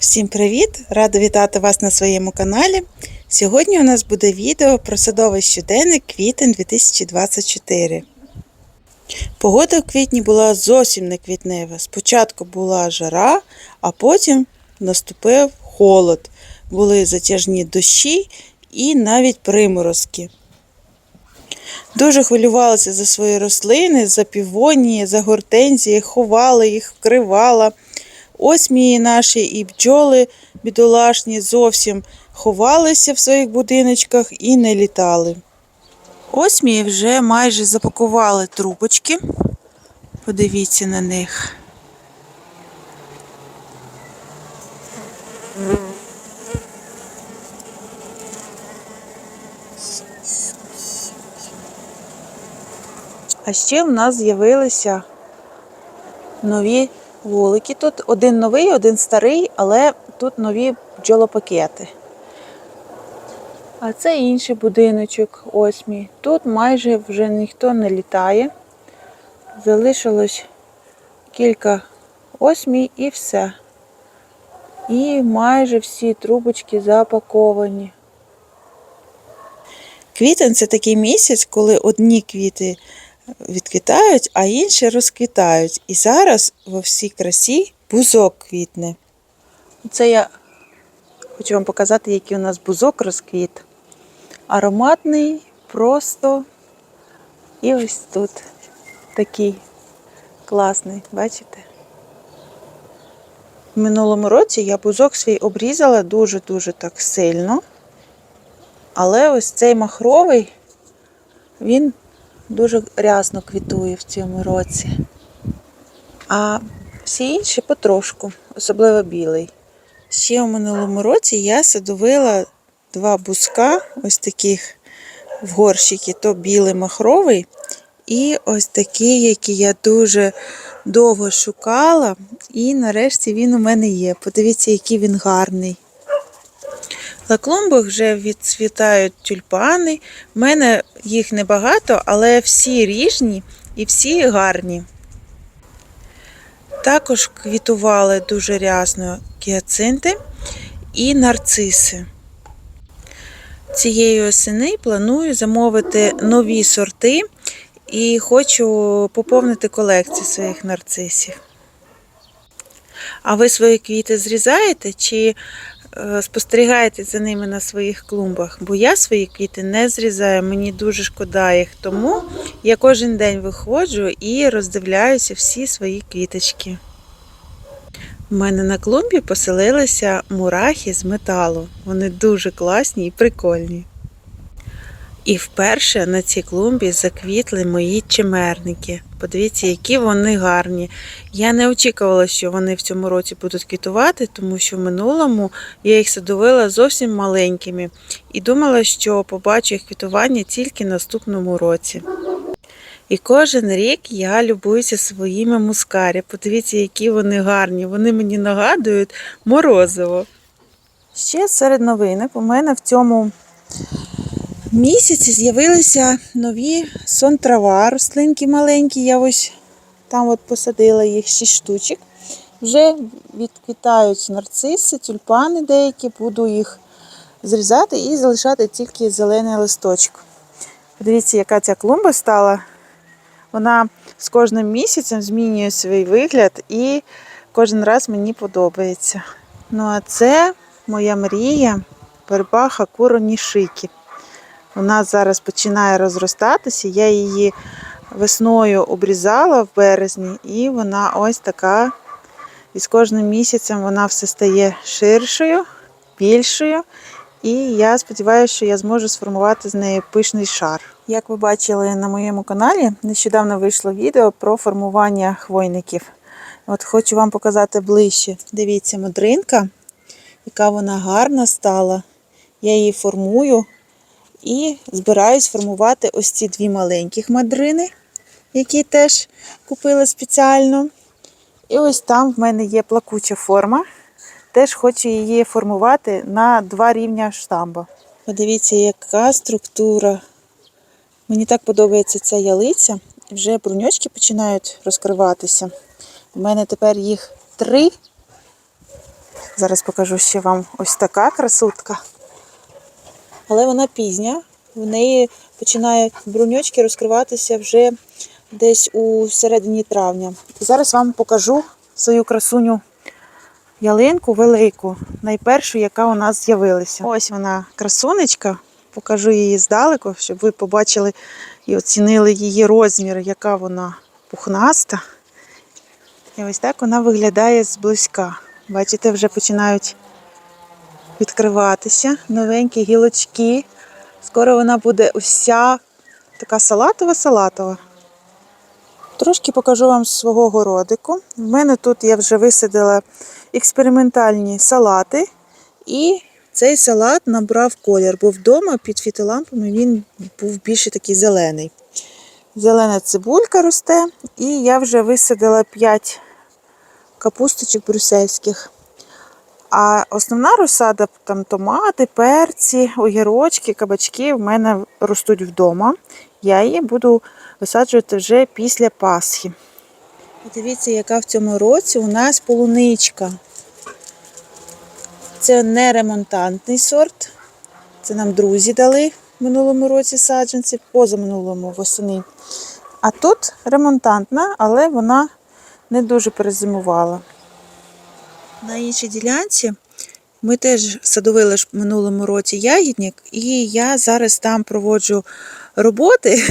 Всім привіт! Рада вітати вас на своєму каналі. Сьогодні у нас буде відео про садовий щоденник квітень 2024. Погода в квітні була зовсім не квітнева. Спочатку була жара, а потім наступив холод. Були затяжні дощі і навіть приморозки. Дуже хвилювалася за свої рослини, за півонії, за гортензії, ховала їх, вкривала. Осмії наші і бджоли бідолашні зовсім ховалися в своїх будиночках і не літали. Осмії вже майже запакували трубочки. Подивіться на них. А ще в нас з'явилися нові вулики. Тут один новий, один старий, але тут нові бджолопакети. А це інший будиночок осмій. Тут майже вже ніхто не літає. Залишилось кілька осмій і все. І майже всі трубочки запаковані. Квітень це такий місяць, коли одні квіти відквітають, а інші розквітають. І зараз во всій красі бузок квітне. Це я хочу вам показати, який у нас бузок розквіт. Ароматний, просто. І ось тут такий класний, бачите? В минулому році я бузок свій обрізала дуже-дуже так сильно. Але ось цей махровий, він дуже рясно квітує в цьому році. А всі інші потрошку, особливо білий. Ще у минулому році я садовила два бузка, ось таких в горщики, то білий махровий, і ось такий, який я дуже довго шукала, і нарешті він у мене є. Подивіться, який він гарний. На клумбах вже відцвітають тюльпани. У мене їх небагато, але всі ріжні і всі гарні. Також квітували дуже рясно гіацинти і нарциси. Цієї осени планую замовити нові сорти і хочу поповнити колекцію своїх нарцисів. А ви свої квіти зрізаєте чи е, спостерігаєте за ними на своїх клумбах? Бо я свої квіти не зрізаю, мені дуже шкода їх. Тому я кожен день виходжу і роздивляюся всі свої квіточки. У мене на клумбі поселилися мурахи з металу. Вони дуже класні і прикольні. І вперше на цій клумбі заквітли мої чимерники. Подивіться, які вони гарні. Я не очікувала, що вони в цьому році будуть квітувати, тому що в минулому я їх садовила зовсім маленькими і думала, що побачу їх квітування тільки наступному році. І кожен рік я любуюся своїми мускарі. Подивіться, які вони гарні. Вони мені нагадують морозиво. Ще серед новинок у мене в цьому місяці з'явилися нові сон-трава, рослинки маленькі. Я ось там от посадила їх 6 штучок. Вже відквітають нарциси, тюльпани деякі, буду їх зрізати і залишати тільки зелений листочок. Подивіться, яка ця клумба стала. Вона з кожним місяцем змінює свій вигляд і кожен раз мені подобається. Ну а це моя мрія верба Хакуро Нішикі. Вона зараз починає розростатися. Я її весною обрізала в березні, і вона ось така. І з кожним місяцем вона все стає ширшою, більшою. І я сподіваюся, що я зможу сформувати з неї пишний шар. Як ви бачили на моєму каналі, нещодавно вийшло відео про формування хвойників. От хочу вам показати ближче. Дивіться, модринка, яка вона гарна стала. Я її формую і збираюсь формувати ось ці дві маленьких мадрини, які теж купила спеціально. І ось там в мене є плакуча форма. Теж хочу її формувати на два рівня штамба. Подивіться, яка структура. Мені так подобається ця ялиця. Вже бруньочки починають розкриватися. У мене тепер їх три Зараз покажу ще вам ось така красотка. Але вона пізня. В неї починають бруньочки розкриватися вже десь у середині травня. Зараз вам покажу свою красуню ялинку велику, найпершу, яка у нас з'явилася. Ось вона красунечка. Покажу її здалеку, щоб ви побачили і оцінили її розмір, яка вона пухнаста. І ось так вона виглядає зблизька. Бачите, вже починають відкриватися новенькі гілочки. Скоро вона буде уся така салатова-салатова. Трошки покажу вам свого городику. В мене тут я вже висадила експериментальні салати, і цей салат набрав колір, бо вдома під фітолампами він був більше такий зелений. Зелена цибулька росте, і я вже висадила 5 капусточок брюссельських. А основна розсада там томати, перці, огірочки, кабачки в мене ростуть вдома. Я її буду висаджувати вже після Пасхи. Подивіться, яка в цьому році у нас полуничка. Це не ремонтантний сорт. Це нам друзі дали в минулому році саджанці, позаминулому восени. А тут ремонтантна, але вона не дуже перезимувала. На іншій ділянці ми теж садовили в минулому році ягідник, і я зараз там проводжу роботи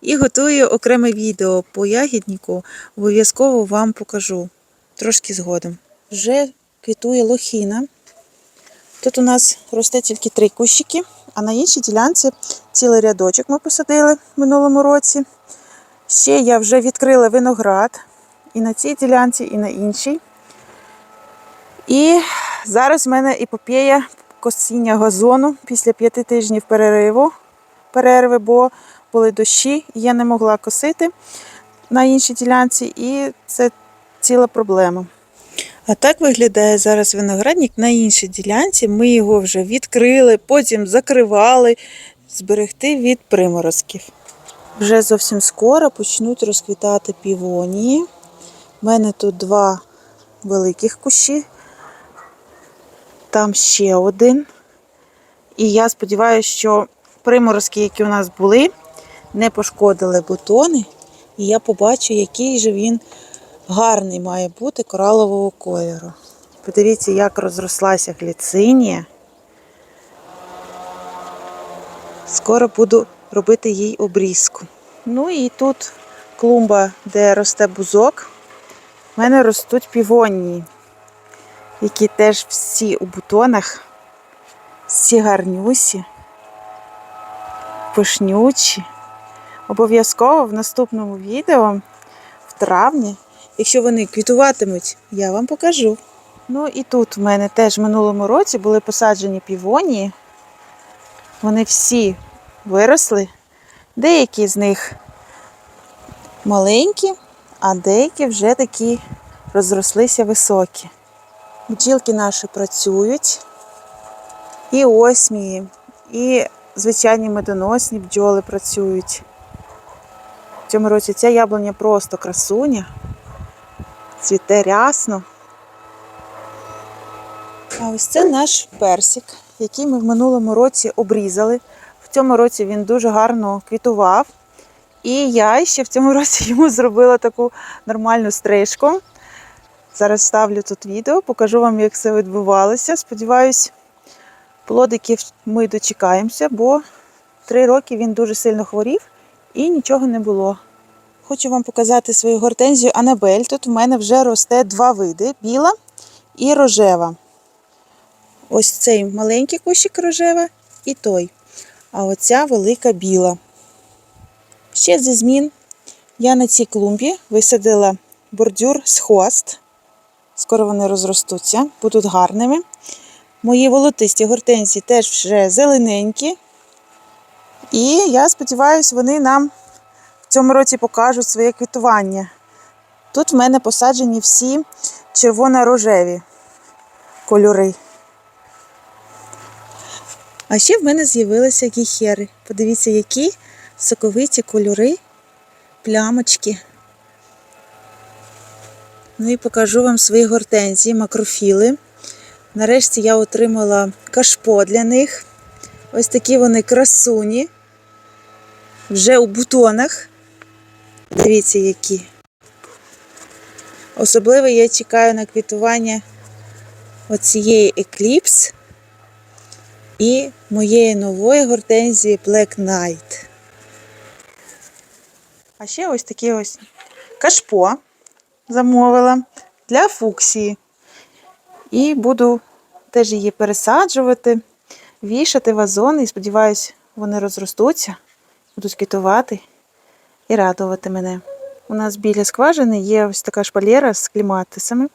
і готую окреме відео по ягіднику. Обов'язково вам покажу трошки згодом. Вже квітує лохіна. Тут у нас росте тільки три кущики, а на іншій ділянці цілий рядочок ми посадили в минулому році. Ще я вже відкрила виноград і на цій ділянці, і на іншій. І зараз в мене епопея косіння газону після п'яти тижнів перериву, перерви, бо були дощі, і я не могла косити на іншій ділянці, і це ціла проблема. А так виглядає зараз виноградник на іншій ділянці. Ми його вже відкрили, потім закривали, зберегти від приморозків. Вже зовсім скоро почнуть розквітати півонії. У мене тут два великих кущі, там ще один. І я сподіваюся, що приморозки, які у нас були, не пошкодили бутони. І я побачу, який же він гарний має бути коралового кольору. Подивіться, як розрослася гліцинія. Скоро буду робити їй обрізку. Ну і тут клумба, де росте бузок. У мене ростуть півонії, які теж всі у бутонах, всі гарнюсі, пишнючі. Обов'язково в наступному відео в травні, якщо вони квітуватимуть, я вам покажу. Ну і тут в мене теж в минулому році були посаджені півонії. Вони всі виросли. Деякі з них маленькі, а деякі вже такі розрослися високі. Бджілки наші працюють. І осмії, і звичайні медоносні бджоли працюють. В цьому році ця яблуня просто красуня, цвіте рясно. А ось це наш персик, який ми в минулому році обрізали. В цьому році він дуже гарно квітував. І я ще в цьому році йому зробила таку нормальну стрижку. Зараз ставлю тут відео, покажу вам, як це відбувалося. Сподіваюсь, плодиків ми дочекаємося, бо три роки він дуже сильно хворів і нічого не було. Хочу вам показати свою гортензію Анабель. Тут в мене вже росте два види: біла і рожева. Ось цей маленький кущик рожева і той. А оця велика біла. Ще зі змін я на цій клумбі висадила бордюр з хост. Скоро вони розростуться, будуть гарними. Мої волотисті гортензії теж вже зелененькі. І я сподіваюся, вони нам в цьому році покажуть своє квітування. Тут в мене посаджені всі червоно-рожеві кольори. А ще в мене з'явилися гіхери. Подивіться, які соковиті кольори, плямочки. Ну і покажу вам свої гортензії, макрофіли. Нарешті я отримала кашпо для них. Ось такі вони красуні. Вже у бутонах. Дивіться, які. Особливо я чекаю на квітування оцієї Eclipse і моєї нової гортензії Black Knight. А ще ось такі ось кашпо замовила для фуксії. І буду теж її пересаджувати, вішати вазони. І сподіваюся, вони розростуться, будуть квітувати і радувати мене. У нас біля скважини є ось така шпалєра з кліматисами.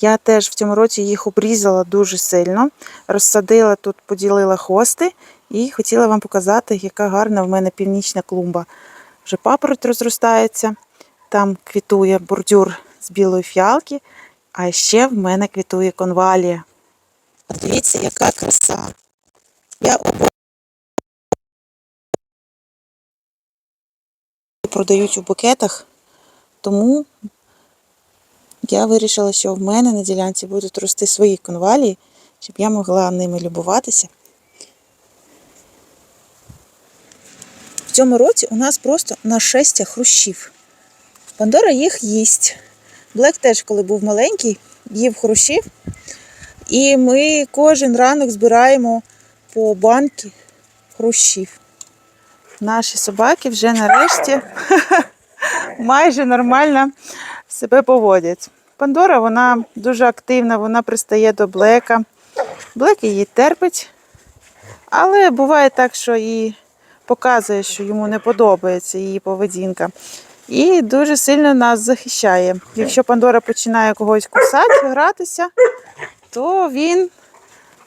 Я теж в цьому році їх обрізала дуже сильно, розсадила тут, поділила хости і хотіла вам показати, яка гарна в мене північна клумба. Вже папороть розростається, там квітує бордюр з білої фіалки, а ще в мене квітує конвалія. Дивіться, яка краса. Я продають у букетах, тому я вирішила, що в мене на ділянці будуть рости свої конвалії, щоб я могла ними любуватися. В цьому році у нас просто нашестя хрущів. Пандора їх їсть. Блек теж, коли був маленький, їв хрущів. І ми кожен ранок збираємо по банки хрущів. Наші собаки вже нарешті майже нормально себе поводять. Пандора вона дуже активна, вона пристає до Блека. Блек її терпить, але буває так, що і показує, що йому не подобається її поведінка. І дуже сильно нас захищає. Якщо Пандора починає когось кусати, гратися, то він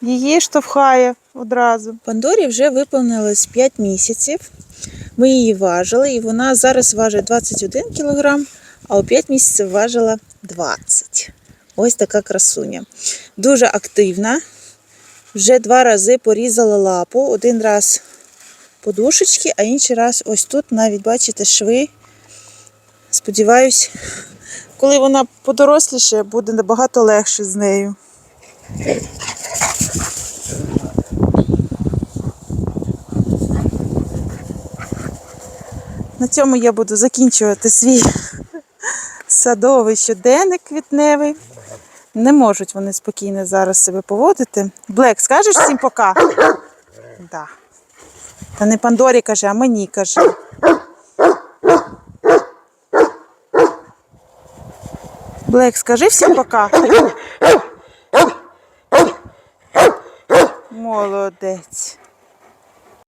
її штовхає одразу. Пандорі вже виповнилось 5 місяців. Ми її важили, і вона зараз важить 21 кг, а у 5 місяців важила 20. Ось така красуня. Дуже активна. Вже два рази порізала лапу. Один раз подушечки, а інший раз ось тут навіть бачите шви. Сподіваюсь, коли вона подоросліше, буде набагато легше з нею. На цьому я буду закінчувати свій садовий щоденник квітневий. Не можуть вони спокійно зараз себе поводити. Блек, скажеш всім пока? Да. Та не Пандорі каже, а мені каже. Блек, скажи всем пока. Молодець.